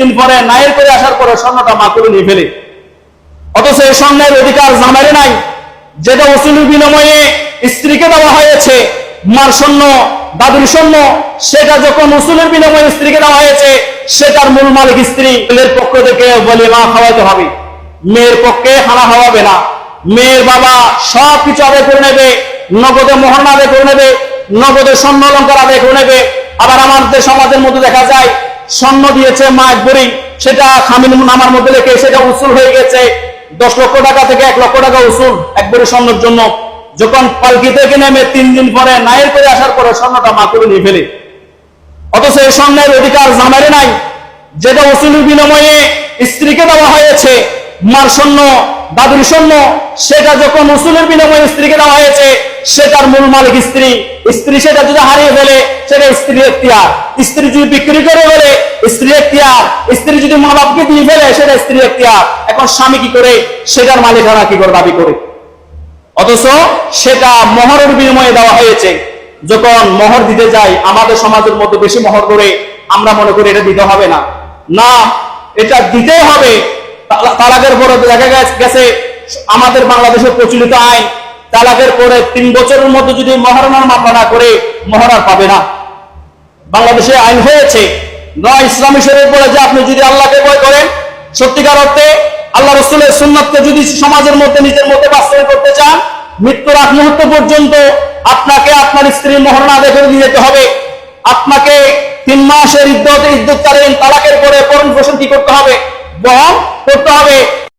দিন পরে নায়ের করে আসার পরে স্বর্ণটা করে নিয়ে ফেলে। অথচ এই স্বর্ণের অধিকার জামাইরে নাই, যেটা ওসুলের বিনিময়ে স্ত্রীকে দেওয়া হয়েছে, মার স্বর্ণ, দাদুর স্বর্ণ, সেটা যখন উসুলের বিনিময়ে স্ত্রীকে দেওয়া হয়েছে সেটার মূল মালিক স্ত্রী। ছেলের পক্ষ থেকে বলে, মা, খাওয়াইতে হবে। মেয়ের পক্ষে খানা খাওয়াবে না। মেয়ের বাবা সব কিছু আদায় করে নেবে, নগদে মোহন আদায় করে নেবে, নগদে স্বর্ণ অলঙ্কার আদায় করে নেবে। আবার আমাদের সমাজের মধ্যে দেখা যায় স্বর্ণ দিয়েছে মা এক বড়ি। সেটা খামিন নামার মধ্যে লেখে সেটা উসুল হয়ে গেছে। দশ লক্ষ টাকা থেকে এক লক্ষ টাকা উসুল এক বড়ি স্বর্ণের জন্য। যখন পালকি থেকে নেমে তিন দিন পরে নায়ের করে আসার পরে স্বর্ণটা মা করে নিয়ে ফেলে। অথচ এই স্বর্ণের অধিকার জামারে নাই। যেটা উসুলের বিনিময়ে স্ত্রীকে দেওয়া হয়েছে, মার স্বর্ণ, দাদুর স্বর্ণ, সেটা যখন উসুলের বিনিময়ে স্ত্রীকে দেওয়া হয়েছে সেটার মূল মালিক স্ত্রী। স্ত্রী সেটা যদি হারিয়ে ফেলে, সেটা স্ত্রী এখতিয়ার। স্ত্রী যদি বিক্রি করে ফেলে স্ত্রী এখতিয়ার। স্ত্রী যদি মা বাপকে দিয়ে ফেলে, সেটা স্ত্রী এখতিয়ার। এখন স্বামী কি করে? সেটার মালিকানা কি করে দাবি করে? অথচ সেটা মহরের বিনিময়ে দেওয়া হয়েছে। যখন মোহর দিতে যাই, আমাদের সমাজের মধ্যে বেশি মোহর করে আমরা মনে করি এটা দিতে হবে না। না, এটা দিতেই হবে। তালা- তালাকের পরে দেখা গেছে, আমাদের বাংলাদেশের প্রচলিত আইন তালাকের পরে তিন বছরের মধ্যে যদি মহারণার মামলা না করে মহারার পাবে না। বাংলাদেশে আইন হয়েছে। নয় ইসলামী শরীর বলে যে আপনি যদি আল্লাহকে ভয় করেন, সত্যিকার অর্থে আল্লাহ রসুলের সুন্নাতকে যদি সমাজের মধ্যে, নিজের মধ্যে বাস্তবায়ন করতে চান, মৃত্যুর আগ মুহূর্ত পর্যন্ত আপনাকে আপনার স্ত্রীর মহরণা আদায় করে দিয়ে যেতে হবে। আপনাকে তিন মাসের ইদ্যত ইদ্যুৎকালীন তালাকের পরে পরণ পোষণ কি করতে হবে? বহন করতে হবে।